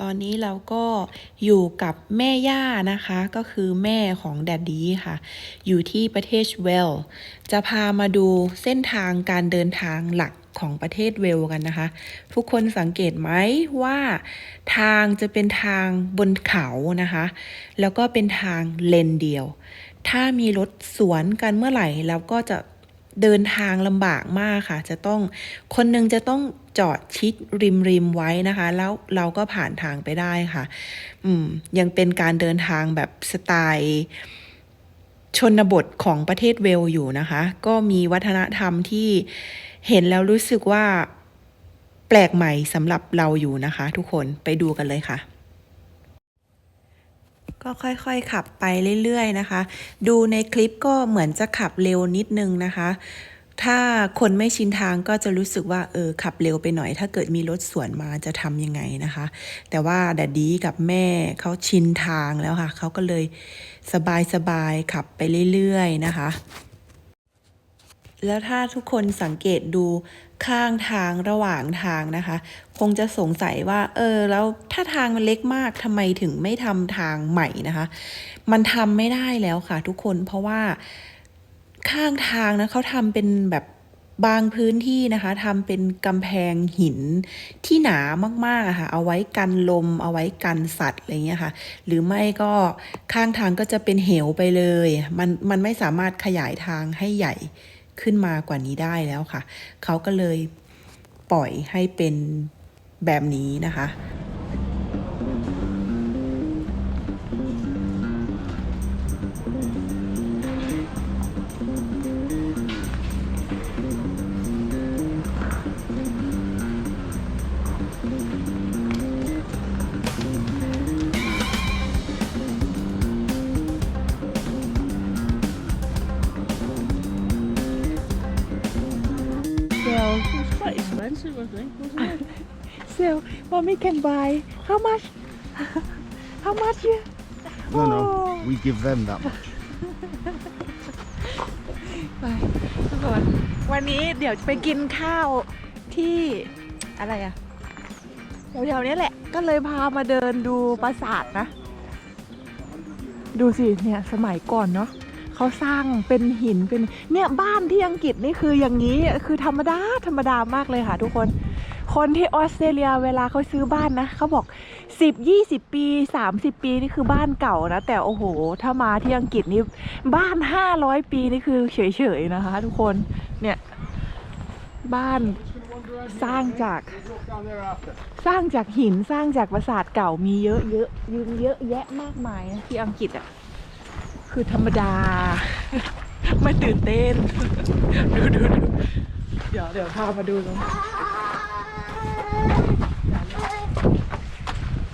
ตอนนี้เราก็อยู่กับแม่ย่านะคะ ก็คือแม่ของแดดดี้ค่ะ อยู่ที่ประเทศเวล จะพามาดูเส้นทางการเดินทางหลักของประเทศเวลกันนะคะ ทุกคนสังเกตไหมว่าทางจะเป็นทางบนเขานะคะ แล้วก็เป็นทางเลนเดียว ถ้ามีรถสวนกันเมื่อไหร่เราก็จะเดินทางลำบากมากค่ะ จะต้องคนหนึงจะต้อง จอดชิดริมริมไว้นะคะ แล้วเราก็ผ่านทางไปได้ค่ะ อืม ยังเป็นการเดินทางแบบสไตล์ชนบทของประเทศเวลส์อยู่นะคะ ก็มีวัฒนธรรมที่เห็นแล้วรู้สึกว่าแปลกใหม่สำหรับเราอยู่นะคะ ทุกคนไปดูกันเลยค่ะ ก็ค่อยๆขับไปเรื่อยๆนะคะ ดูในคลิปก็เหมือนจะขับเร็วนิดนึงนะคะ ถ้าคนไม่ชินทางก็จะรู้สึกว่าเออขับเร็วไปหน่อย ถ้าเกิดมีรถสวนมาจะทำยังไงนะคะ แต่ว่าดัดดี้กับแม่เขาชินทางแล้วค่ะเขาก็เลยสบายๆขับไปเรื่อยๆนะคะ แล้วถ้าทุกคนสังเกตดูข้างทางระหว่างทางนะคะ คงจะสงสัยว่า เออ แล้วถ้าทางมันเล็กมากทำไมถึงไม่ทำทางใหม่นะคะ มันทำไม่ได้แล้วค่ะทุกคนเพราะว่า ข้างทางนะเขาทำเป็นแบบบางพื้นที่นะคะทำเป็นกำแพงหินที่หนามากๆอะค่ะ เอาไว้กันลม เอาไว้กันสัตว์อะไรเงี้ยค่ะ หรือไม่ก็ข้างทางก็จะเป็นเหวไปเลย มันมันไม่สามารถขยายทางให้ใหญ่ขึ้นมากว่านี้ได้แล้วค่ะ เขาก็เลยปล่อยให้เป็นแบบนี้นะคะ Well, it was quite expensive, I think, wasn't it? So, mommy can buy how much? how much? Yeah? No, Oh. no, we give them that much. ไปทุกคนวันนี้เดี๋ยวจะไปกินข้าวที่อะไรอะแถวๆนี้แหละ ก็เลยพามาเดินดูปราสาทนะ ดูสิเนี่ยสมัยก่อนเนาะ เขาสร้างเป็นหินเป็นเนี่ยบ้านที่อังกฤษนี่คืออย่างนี้คือธรรมดาธรรมดามากเลยค่ะ ทุกคน คนที่ออสเตรเลียเวลาเขาซื้อบ้านนะเขาบอก 10 20 ปี 30 ปีนี่คือบ้านเก่านะ แต่โอ้โห ถ้ามาที่อังกฤษนี่บ้าน 500 ปีนี่คือเฉยๆนะคะ ทุกคนเนี่ยบ้านสร้างจากสร้างจากหินสร้างจากปราสาทเก่ามีเยอะเยอะยืนเยอะแยะมากมายนะที่อังกฤษอะ คือธรรมดา ไม่ตื่นเต้น ดูดูดูเดี๋ยวเดี๋ยวพามาดูตรง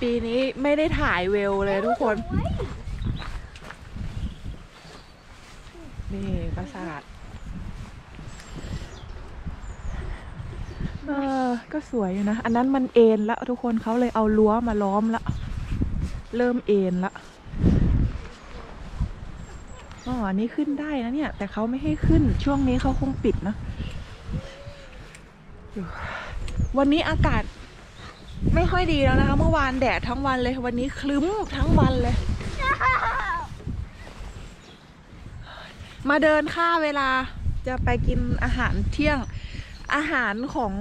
ปีนี้ไม่ได้ถ่ายเวลเลยทุกคน นี่ปราสาทเออก็สวยอยู่นะ อันนั้นมันเอ็นล้วทุกคนเขาเลยเอารั้วมาล้อมละ เริ่มเอ็นละ อ๋ออันนี้ขึ้นได้นะเนี่ย แต่เขาไม่ให้ขึ้นช่วงนี้เขาคงปิดนะ วันนี้อากาศไม่ค่อยดีแล้วนะคะ เมื่อวานแดดทั้งวันเลย วันนี้คลึ้มทั้งวันเลย มาเดินค่าเวลาจะไปกินอาหารเที่ยงอาหารของ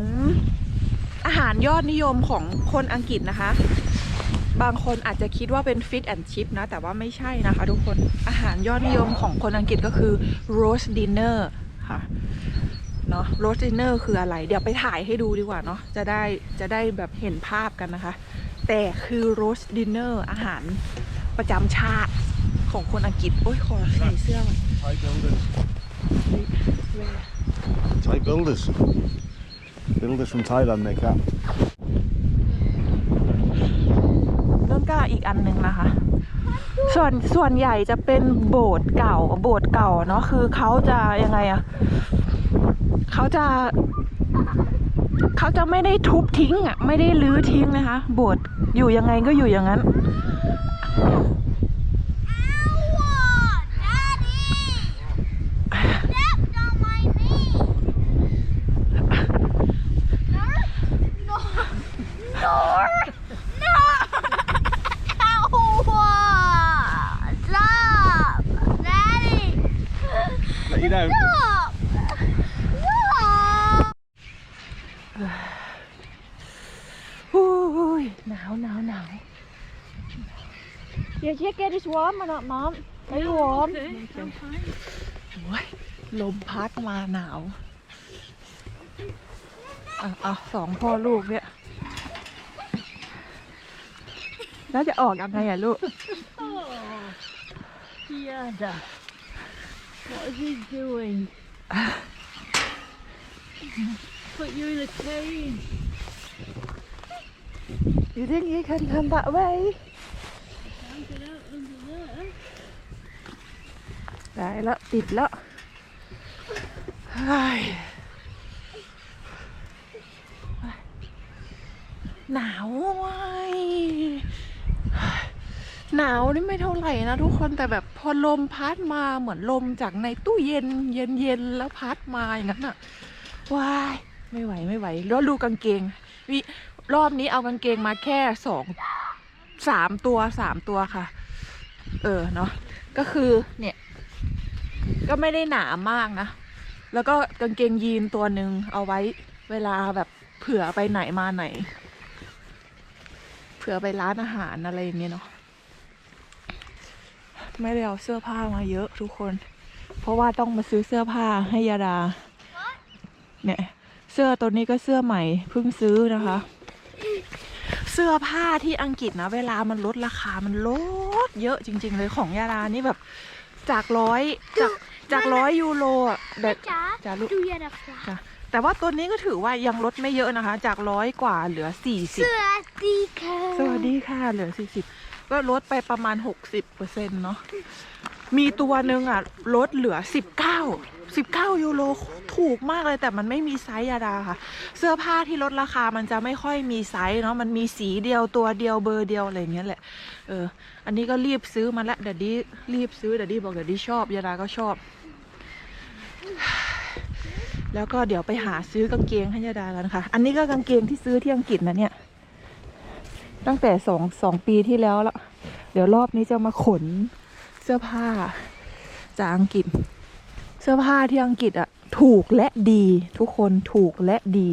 อาหารยอดนิยมของคนอังกฤษนะคะ บางคนอาจจะคิดว่าเป็นฟิตแอนชิพนะ แต่ว่าไม่ใช่นะคะทุกคนอาหารยอดนิยมของคนอังกฤษก็คือ roast dinner ค่ะเนาะ roast dinner คืออะไร เดี๋ยวไปถ่ายให้ดูดีกว่าเนาะจะได้จะได้แบบเห็นภาพกันนะคะ แต่คือ roast dinner อาหารประจำชาติของคนอังกฤษ โอ้ยขอใส่เสื้อก่อน Thai builders. Thai builders. Builders from Thailand make that. เรื่อง ก้าอีกอันหนึ่งนะคะ ส่วนส่วนใหญ่จะเป็นโบสถ์เก่าโบสถ์เก่าเนาะคือเขาจะยังไงอะเขาจะเขาจะไม่ได้ทุบทิ้งอะไม่ได้ลื้อทิ้งนะคะ โบสถ์อยู่ยังไงก็อยู่อย่างนั้น No! you don't. Stop! Stop! อุ้ยหนาวหนาวหนาว Yeah, check it is warm or not, mom? Are you warm? I'm fine. โอ้ยลมพัดมาหนาวอะอะสองพ่อลูกเนี่ย แล้วจะออกยังไงอะลูก Yada. What is he doing? Put you in a cage. You think you can come that way? ได้แล้วติดแล้วหนาวว้ยหนาวนี่ไม่เท่าไหร่นะทุกคนแต่แบบพอลมพัดมาเหมือนลมจากในตู้เย็น เย็นเย็นแล้วพัดมาอย่างนั้นอะว้ายไม่ไหวไม่ไหวแล้วดูกางเกงวิรอบนี้เอากางเกงมาแค่สองสามตัวสามตัวค่ะ เออเนาะก็คือเนี่ย ก็ไม่ได้หนามากนะ แล้วก็กางเกงยีนตัวหนึ่งเอาไว้เวลาแบบเผื่อไปไหนมาไหน เผื่อไปร้านอาหารอะไรอย่างเงี้ยเนาะ ไม่ได้เอาเสื้อผ้ามาเยอะทุกคน เพราะว่าต้องมาซื้อเสื้อผ้าให้ยาดา เนี่ย เสื้อตัวนี้ก็เสื้อใหม่เพิ่งซื้อนะคะ เสื้อผ้าที่อังกฤษนะ เวลามันลดราคามันลดเยอะจริง ๆ เลยของยาดานี่แบบ จากร้อยจากจากร้อยยูโรอะแบบ Dad, Ja, look. do you have a flash? จ้ะแต่ว่าตัวนี้ก็ถือว่ายังลดไม่เยอะนะคะ จากร้อยกว่าเหลือสี่สิบ Swadika. สวัสดีค่ะ เหลือสี่สิบก็ลดไปประมาณหกสิบเปอร์เซ็นต์เนาะ มีตัวหนึ่งอะลดเหลือสิบเก้าสิบเก้ายูโรถูกมากเลยแต่มันไม่มีไซส์ยาดาค่ะ เสื้อผ้าที่ลดราคามันจะไม่ค่อยมีไซส์เนาะมันมีสีเดียวตัวเดียวเบอร์เดียวอะไรเงี้ยแหละเอออันนี้ก็รีบซื้อมาละเดี๋ยวดีรีบซื้อเดี๋ยวดีบอกเดี๋ยวดีชอบยาดาก็ชอบ แล้วก็เดี๋ยวไปหาซื้อกางเกงให้ยาดากันค่ะ อันนี้ก็กางเกงที่ซื้อที่อังกฤษนะเนี่ย ตั้งแต่สองสองปีที่แล้วละเดี๋ยวรอบนี้จะมาขน สื้อผ้าจากอังกฤษ เสื้อผ้าที่อังกฤษอะถูกและดีทุกคนถูกและดี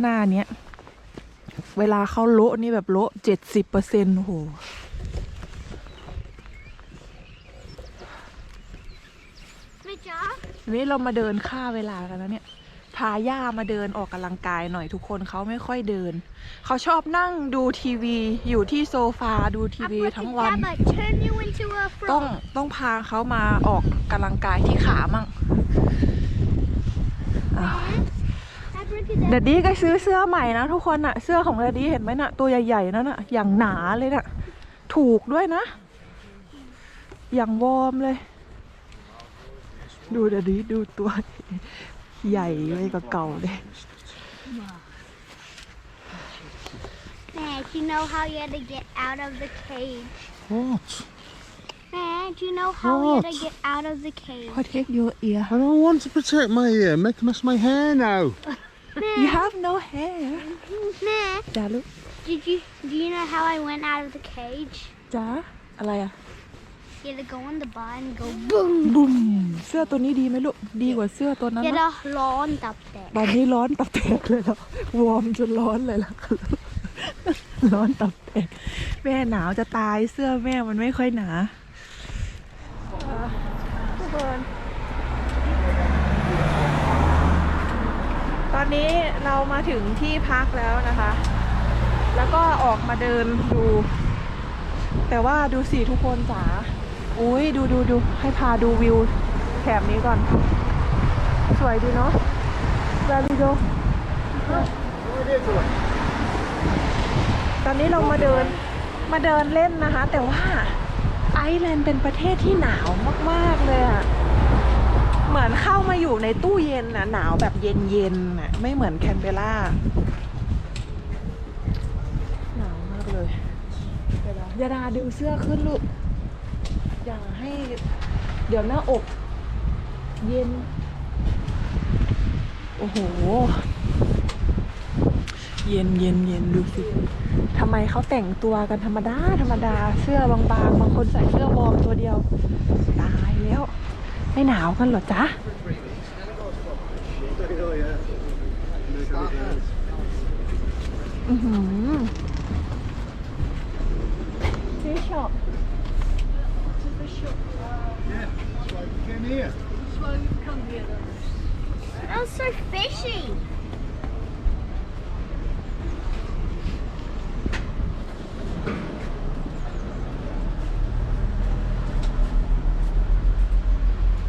หน้าเนี้ย เวลาเขาโละนี่แบบโละเจ็ดสิบเปอร์เซ็นต์โอ้โห Mitja? วันนี้เรามาเดินค่าเวลากันแล้วเนี่ยพาย่ามาเดินออกกำลังกายหน่อยทุกคนเขาไม่ค่อยเดิน เขาชอบนั่งดูทีวีอยู่ที่โซฟาดูทีวีทั้งวัน Dad, turn you into a ต้อง frog. ต้องพาเขามาออกกำลังกายที่ขามั่งอะ Dad, look at เด that. ดดี้ก็ซื้อเสื้อใหม่นะทุกคนอะเสื้อของเดดดี้เห็นไหมนะ่ะตัวใหญ่ๆนั่นน่ะอย่างหนาเลยน่ะถูกด้วยนะ อย่างวอร์มเลย ดูเดดดี้ดูตัว ใหญ่ไว้กว่าเก่าเลย Dad, you know how you had to get out of the cage? What? Dad, you know how we had to What? get out of the cage? protect your ear I don't want to protect my ear. Make a mess of my hair now. you have no hair Dad, จ้าลูก did you do you know how I went out of the cage? จ้าอะไรอะ You had to go on the bar and go boom. บุ้มเสื้อตัวนี้ดีไหมลูก ดีกว่าเสื้อตัวนั้น You ไหม had to lawn up there. ตอนนี้ร้อนตับแตกเลยแล้ววอร์มจนร้อนเลยล่ะร้อนตับแตก แม่หนาวจะตายเสื้อแม่มันไม่ค่อยหนาทุกคนตอนนี้เรามาถึงที่พักแล้วนะคะ แล้วก็ออกมาเดินดู แต่ว่าดูสิทุกคนจ๋า อุ้ยดูดูดูให้พาดูวิวแถบนี้ก่อน สวยดีเนาะ Very good ตอนนี้เรามาเดินมาเดินเล่นนะคะ แต่ว่าไอร์แลนด์เป็นประเทศที่หนาวมาก ๆ เลยอะเหมือนเข้ามาอยู่ในตู้เย็นนะหนาวแบบเย็นๆน่ะไม่เหมือนแคนเบราหนาวมากเลยเดี๋ยวนะยาดาดึงเสื้อขึ้นลูก อย่าให้ เดี๋ยวหน้าอก เย็น โอ้โห เย็นเย็นเย็นดูสิทำไมเขาแต่งตัวกันธรรมดา ธรรมดา เสื้อบางๆ บางคนใส่เสื้อบอร์มตัวเดียว ตายแล้ว ไม่หนาวกันเหรอจ๊ะ อือหือฟิ ชช็อป Came here. That was so fishy.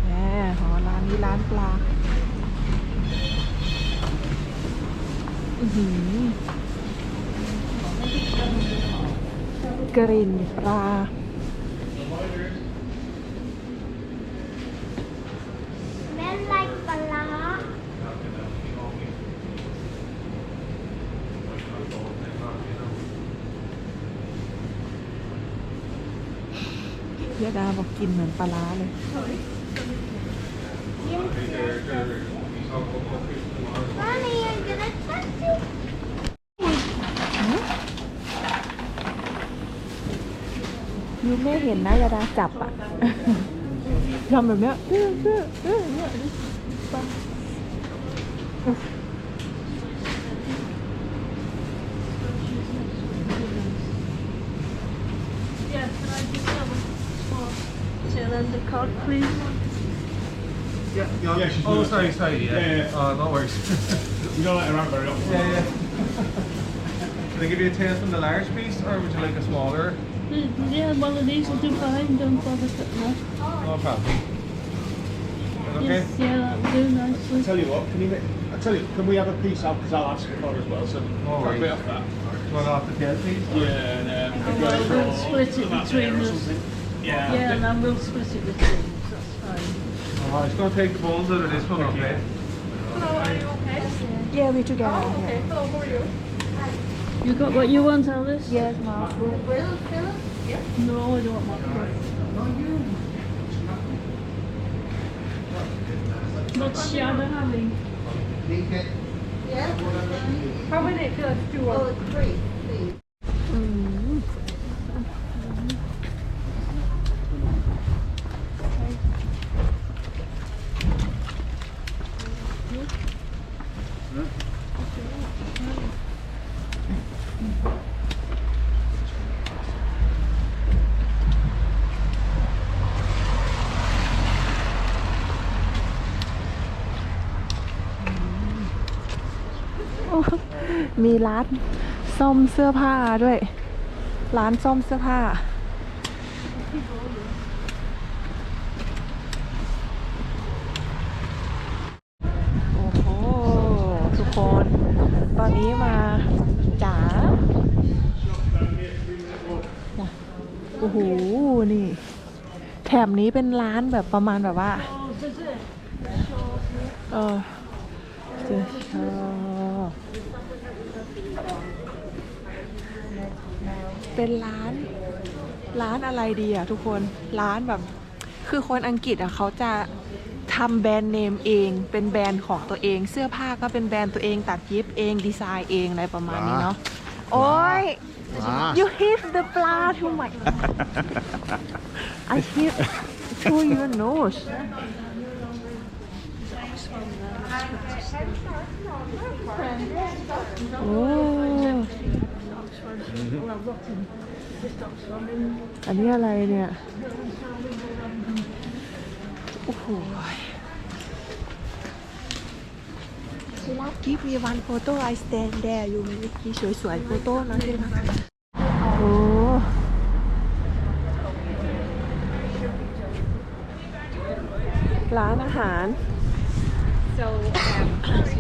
แหมหอร้านนี้ร้านปลา อือหือกลิ่นปลา Smells like bala. ยา ดาบอกกินเหมือนปลาร้าเลย Mommy, I'm gonna touch it. ยูไม่เห็นนะยาดาจับอะ ทำแบบเนี้ยเอื้อเอื้อเอื้อเนี่ยป ลา Yeah, yeah. yeah she's oh, sorry, sorry. Yeah. Yeah, yeah. Oh, no worries. We don't let her out very often. yeah, yeah. Can I give you a taste from the large piece, or would you like a smaller? Yeah, one of these will do fine. Don't bother cutting up. No problem. Okay. Yes, yeah, that'll do nicely. I nicely. tell you what, can you make, I tell you, can we have a piece out because I'll ask for it as well. So No try a bit worries. off that. Do you want off the tail piece? Yeah, and um, Oh, well, we'll split it between us. Yeah. Yeah, and then we'll split it between us. That's fine. Oh, I'm just going to take the bones out of this one, okay? Yeah we together yeah. You got what you want, Alice? Yes mom No, I don't want mackerel. What's Shabba having? Oh, มีร้านซ่อมเสื้อผ้าด้วย ร้านซ่อมเสื้อผ้า โอ้โห ทุกคน ตอนนี้มาจ๋าโอ้โห นี่ แถบนี้เป็นร้านแบบประมาณแบบว่า เออจอบ เป็นร้าน ร้านอะไรดีอะทุกคนร้านแบบ คือคนอังกฤษอะเขาจะทำแบรนด์เนมเอง เป็นแบรนด์ของตัวเอง เสื้อผ้าก็เป็นแบรนด์ตัวเองตัดเย็บเองดีไซน์เองอะไรประมาณนี้เนาะโอ้ย Ah. you hit the ปลา to my I hit to your nose โอ้ อันนี้อะไรเนี่ย โอ้โหกิฟมีวันโฟโต้ I stand there อยู่มีสวยๆโฟโต้นะใช่ไหมโอ้ร้านอาหาร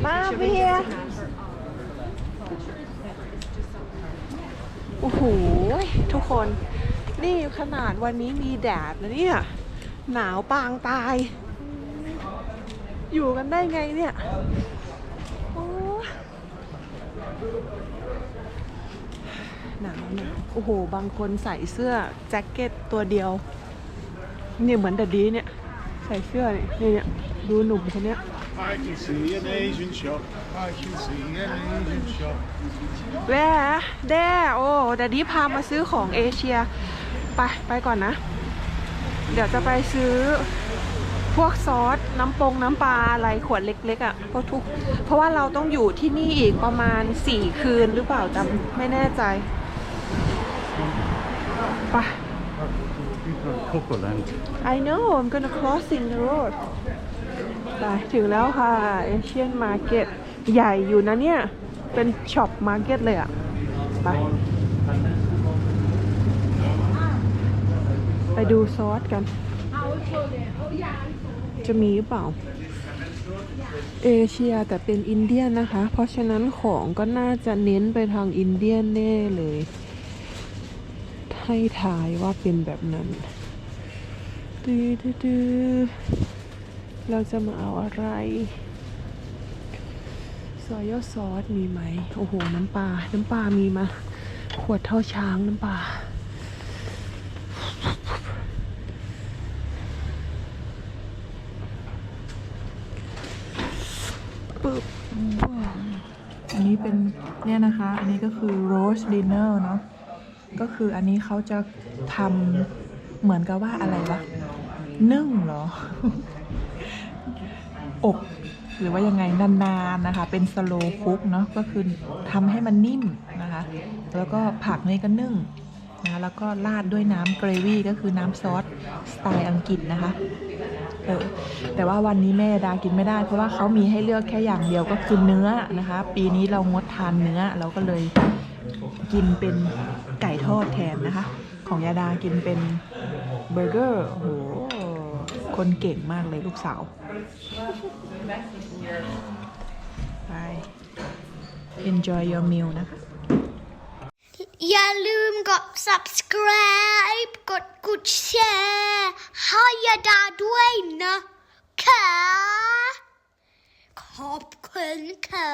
มาเบียโอ้โหทุกคน นี่ขนาดวันนี้มีแดดนะเนี่ย หนาวปางตาย อยู่กันได้ไงเนี่ยโอ้หนาวหนาวโอ้โห บางคนใส่เสื้อแจ็คเก็ตตัวเดียว เนี่ยเหมือนแต่ดีเนี่ย ใส่เสื้อเนี่ยเนี่ยดูหนุ่มคนเนี้ย I can see an Asian shop. I can see an Asian shop. แว่แด้โอ้แต่ดีพามาซื้อของเอเชีย ไป ไปก่อนนะ เดี๋ยวจะไปซื้อพวกซอส น้ำปง น้ำปลาอะไรขวดเล็กๆอะ่ะเพราะทุก เพราะว่าเราต้องอยู่ที่นี่อีกประมาณ 4 คืนหรือเปล่าจำไม่แน่ใจไป Cocoland. I know I'm gonna crossing the road ไปถึงแล้วค่ะ Asian Market ใหญ่อยู่นะเนี่ย เป็นช็อปมาร์เก็ตเลยอะไป ไปดูซอสกัน จะมีหรือเปล่า เอเชียแต่เป็นอินเดียนนะคะ เพราะฉะนั้นของก็น่าจะเน้นไปทางอินเดียนแน่เลยให้ทายว่าเป็นแบบนั้นดื้อดื้อดื้อ เราจะมาเอาอะไรซอยซอสมีไหม โอ้โห น้ำปลา น้ำปลามีมา ขวดเท่าช้างน้ำปลาปึ๊บอันนี้เป็นเนี่ยนะคะ อันนี้ก็คือ roast dinner เนาะ ก็คืออันนี้เขาจะทำเหมือนกับว่าอะไรวะนึ่งเหรอ อบหรือว่ายังไงนานๆนะคะ เป็นสโลคุกเนาะก็คือทำให้มันนิ่มนะคะ แล้วก็ผักนี่ก็นึ่งนะแล้วก็ราดด้วยน้ำเกรวี่ก็คือน้ำซอสสไตล์อังกฤษนะคะเออแต่ว่าวันนี้แม่ดากินไม่ได้ เพราะว่าเขามีให้เลือกแค่อย่างเดียวก็คือเนื้อนะคะ ปีนี้เรางดทานเนื้อเราก็เลยกินเป็นไก่ทอดแทนนะคะ ของยาดากินเป็นเบอร์เกอร์โอ้โห คนเก่งมากเลยลูกสาว ไป enjoy your meal นะคะ อย่าลืมกด subscribe กดกดแชร์ให้ยาดาด้วยนะค่ะขอบคุณค่ะ